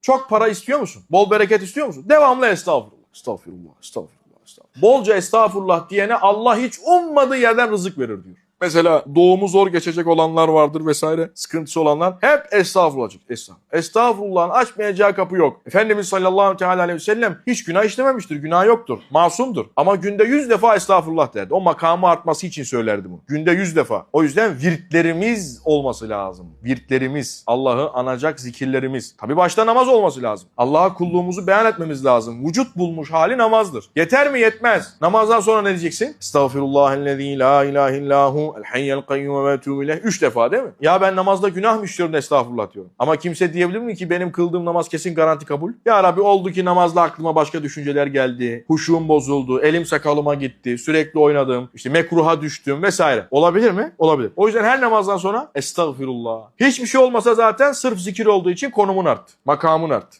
Çok para istiyor musun? Bol bereket istiyor musun? Devamlı estağfurullah. Estağfurullah. Estağfurullah. Estağfurullah. Bolca estağfurullah diyene Allah hiç ummadığı yerden rızık verir diyor. Mesela doğumu zor geçecek olanlar vardır vesaire. Sıkıntısı olanlar hep estağfurullah. Estağfurullah. Estağfurullah'ın açmayacağı kapı yok. Efendimiz sallallahu teala aleyhi ve sellem hiç günah işlememiştir. Günah yoktur. Masumdur. Ama günde yüz defa estağfurullah derdi. O makamı artması için söylerdi bunu. Günde yüz defa. O yüzden virtlerimiz olması lazım. Virtlerimiz. Allah'ı anacak zikirlerimiz. Tabi başta namaz olması lazım. Allah'a kulluğumuzu beyan etmemiz lazım. Vücut bulmuş hali namazdır. Yeter mi? Yetmez. Namazdan sonra ne diyeceksin? Estağfirullahellezî la ilahe illahu el hayyel kayyum ve. Üç defa değil mi? Ya ben namazda günah mı işliyorum estağfurullah diyorum. Ama kimse diyebilir mi ki benim kıldığım namaz kesin garanti kabul? Ya Rabbi oldu ki namazda aklıma başka düşünceler geldi. Huşum bozuldu. Elim sakalıma gitti. Sürekli oynadım. işte mekruha düştüm vesaire. Olabilir mi? Olabilir. O yüzden her namazdan sonra estağfirullah. Hiçbir şey olmasa zaten sırf zikir olduğu için konumun arttı. Makamın arttı.